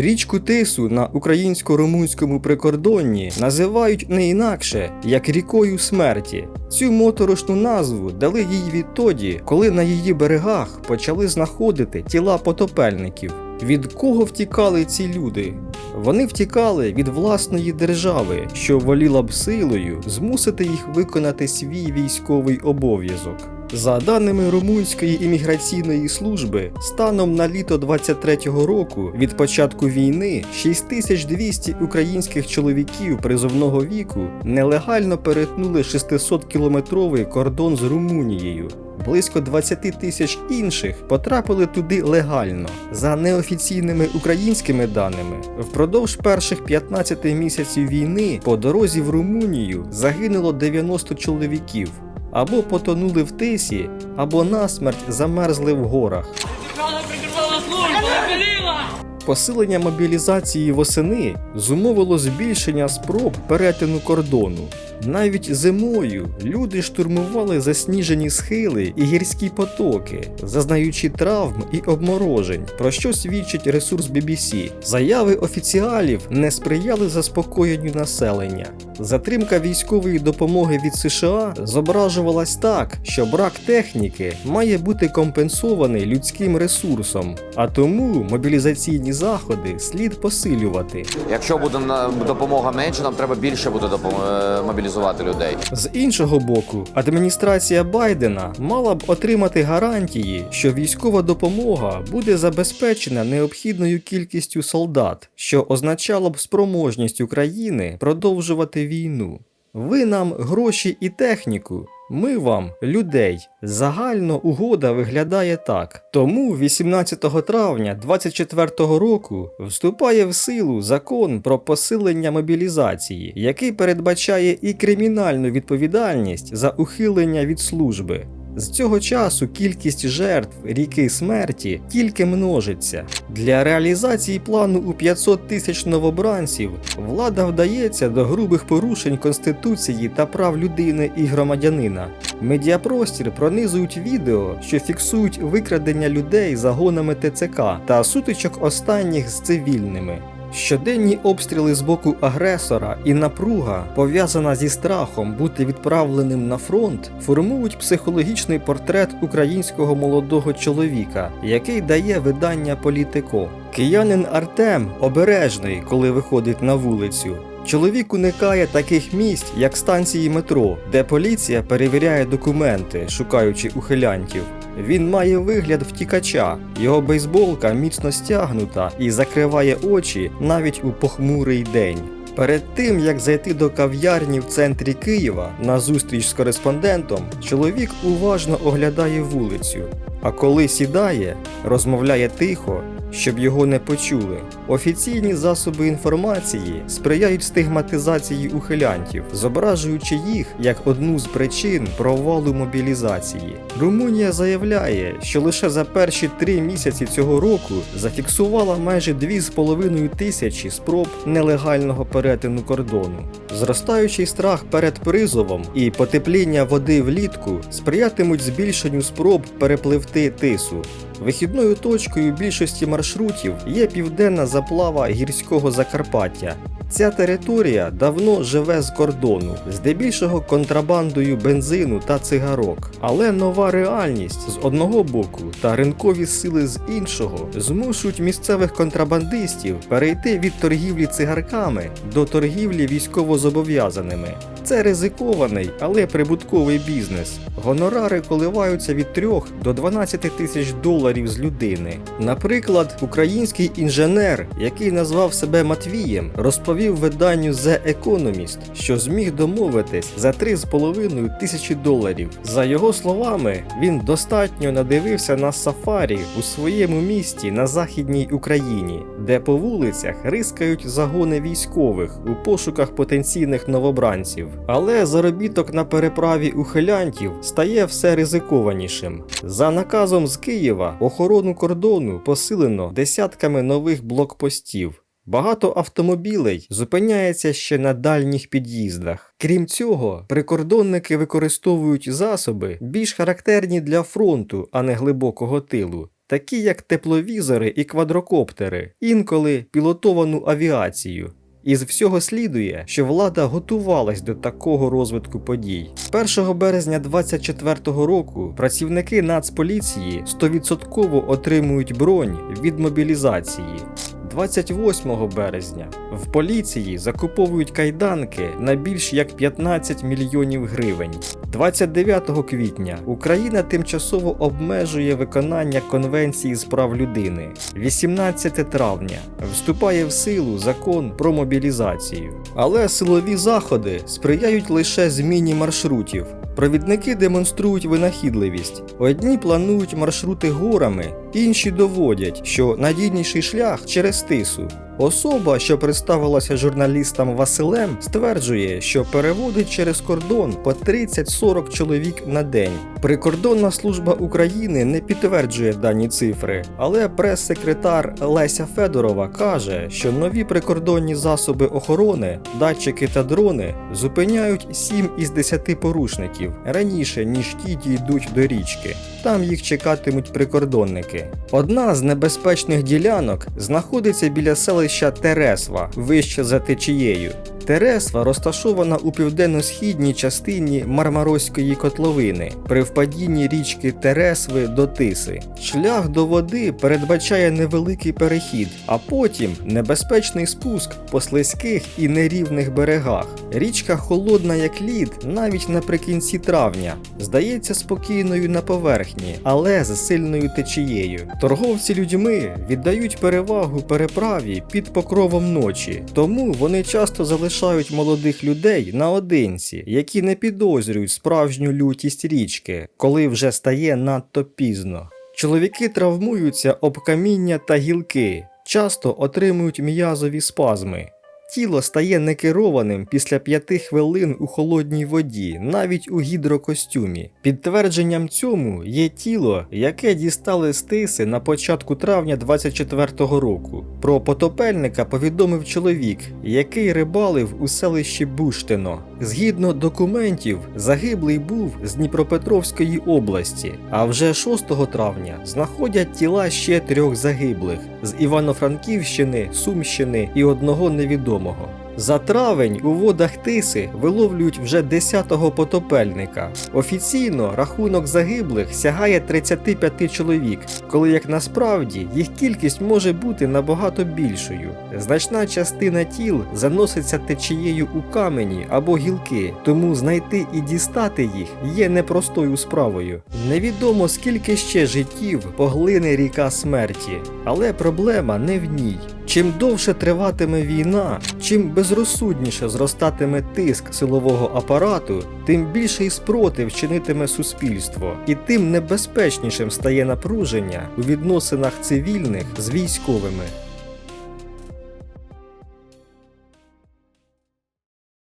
Річку Тису на українсько-румунському прикордонні називають не інакше як рікою смерті. Цю моторошну назву дали їй відтоді, коли на її берегах почали знаходити тіла потопельників. Від кого втікали ці люди? Вони втікали від власної держави, що воліла б силою змусити їх виконати свій військовий обов'язок. За даними Румунської імміграційної служби, станом на літо 23-го року від початку війни 6200 українських чоловіків призовного віку нелегально перетнули 600-кілометровий кордон з Румунією. Близько 20 тисяч інших потрапили туди легально. За неофіційними українськими даними, впродовж перших 15 місяців війни по дорозі в Румунію загинуло 90 чоловіків. Або потонули в тисі, або насмерть замерзли в горах. Посилення мобілізації восени зумовило збільшення спроб перетину кордону. Навіть зимою люди штурмували засніжені схили і гірські потоки, зазнаючи травм і обморожень, про що свідчить ресурс BBC. Заяви офіціалів не сприяли заспокоєнню населення. Затримка військової допомоги від США зображувалась так, що брак техніки має бути компенсований людським ресурсом, а тому мобілізаційні заходи слід посилювати. Якщо буде допомога менше, нам треба більше буде допом- е, мобілізувати людей. З іншого боку, адміністрація Байдена мала б отримати гарантії, що військова допомога буде забезпечена необхідною кількістю солдат, що означало б спроможність України продовжувати війну. Ви нам гроші і техніку. Ми вам людей. Загально угода виглядає так. Тому 18 травня 24 року вступає в силу закон про посилення мобілізації, який передбачає і кримінальну відповідальність за ухилення від служби. З цього часу кількість жертв ріки смерті тільки множиться. Для реалізації плану у 500 тисяч новобранців влада вдається до грубих порушень конституції та прав людини і громадянина. Медіапростір пронизують відео, що фіксують викрадення людей загонами ТЦК та сутичок останніх з цивільними. Щоденні обстріли з боку агресора і напруга, пов'язана зі страхом бути відправленим на фронт, формують психологічний портрет українського молодого чоловіка, який дає видання Політико. Киянин Артем обережний, коли виходить на вулицю. Чоловік уникає таких місць, як станції метро, де поліція перевіряє документи, шукаючи ухилянтів. Він має вигляд втікача, його бейсболка міцно стягнута і закриває очі навіть у похмурий день. Перед тим як зайти до кав'ярні в центрі Києва на зустріч з кореспондентом, чоловік уважно оглядає вулицю, а коли сідає, розмовляє тихо, щоб його не почули. Офіційні засоби інформації сприяють стигматизації ухилянтів, зображуючи їх як одну з причин провалу мобілізації. Румунія заявляє, що лише за перші три місяці цього року зафіксувала майже 2,5 тисячі спроб нелегального перетину кордону. Зростаючий страх перед призовом і потепління води влітку сприятимуть збільшенню спроб перепливти тису. Вихідною точкою більшості маршрутів є південна заплава гірського Закарпаття. Ця територія давно живе з кордону, здебільшого контрабандою бензину та цигарок. Але нова реальність з одного боку та ринкові сили з іншого змушують місцевих контрабандистів перейти від торгівлі цигарками до торгівлі військовозобов'язаними. Це ризикований, але прибутковий бізнес. Гонорари коливаються від 3 до 12 тисяч доларів з людини. Наприклад, український інженер, який назвав себе Матвієм, розповів виданню The Economist, що зміг домовитись за 3,5 тисячі доларів. За його словами, він достатньо надивився на сафарі у своєму місті на західній Україні, де по вулицях рискають загони військових у пошуках потенційних новобранців. Але заробіток на переправі ухилянтів стає все ризикованішим. За наказом з Києва охорону кордону посилено десятками нових блокпостів. Багато автомобілей зупиняється ще на дальніх під'їздах. Крім цього, прикордонники використовують засоби більш характерні для фронту, а не глибокого тилу. такі як тепловізори і квадрокоптери, інколи пілотовану авіацію. Із всього слідує, що влада готувалась до такого розвитку подій. 1 березня 24-го року працівники Нацполіції 100% отримують бронь від мобілізації. 28 березня в поліції закуповують кайданки на більш як 15 мільйонів гривень. 29 квітня Україна тимчасово обмежує виконання Конвенції з прав людини. 18 травня вступає в силу закон про мобілізацію. Але силові заходи сприяють лише зміні маршрутів. Провідники демонструють винахідливість. Одні планують маршрути горами, інші доводять, що надійніший шлях через тису. Особа, що представилася журналістам Василем, стверджує, що переводить через кордон по 30-40 чоловік на день. Прикордонна служба України не підтверджує дані цифри, але прес-секретар Леся Федорова каже, що нові прикордонні засоби охорони, датчики та дрони зупиняють 7 із 10 порушників раніше, ніж ті дійдуть до річки. Там їх чекатимуть прикордонники. Одна з небезпечних ділянок знаходиться біля селища Тересва, вище за течією. Тересва розташована у південно-східній частині Мармарозької котловини при впадінні річки Тересви до Тиси. Шлях до води передбачає невеликий перехід, а потім небезпечний спуск по слизьких і нерівних берегах. Річка холодна як лід навіть наприкінці травня, здається спокійною на поверхні, але з сильною течією. Торговці людьми віддають перевагу переправі під покровом ночі, тому вони часто залишають молодих людей наодинці, які не підозрюють справжню лютість річки, коли вже стає надто пізно. Чоловіки травмуються об каміння та гілки, часто отримують м'язові спазми. Тіло стає некерованим після п'яти хвилин у холодній воді, навіть у гідрокостюмі. Підтвердженням цьому є тіло, яке дістали з тиси на початку травня 24-го року. Про потопельника повідомив чоловік, який рибалив у селищі Буштино. Згідно документів, загиблий був з Дніпропетровської області, а вже 6 травня знаходять тіла ще трьох загиблих з Івано-Франківщини, Сумщини і одного невідомого. За травень у водах Тиси виловлюють вже 10-го потопельника. Офіційно рахунок загиблих сягає 35 чоловік, коли як насправді їх кількість може бути набагато більшою. Значна частина тіл заноситься течією у камені або гілки, тому знайти і дістати їх є непростою справою. Невідомо скільки ще життів поглине ріка смерті, але проблема не в ній. Чим довше триватиме війна, чим безрозсудніше зростатиме тиск силового апарату, тим більший спротив чинитиме суспільство, і тим небезпечнішим стає напруження у відносинах цивільних з військовими.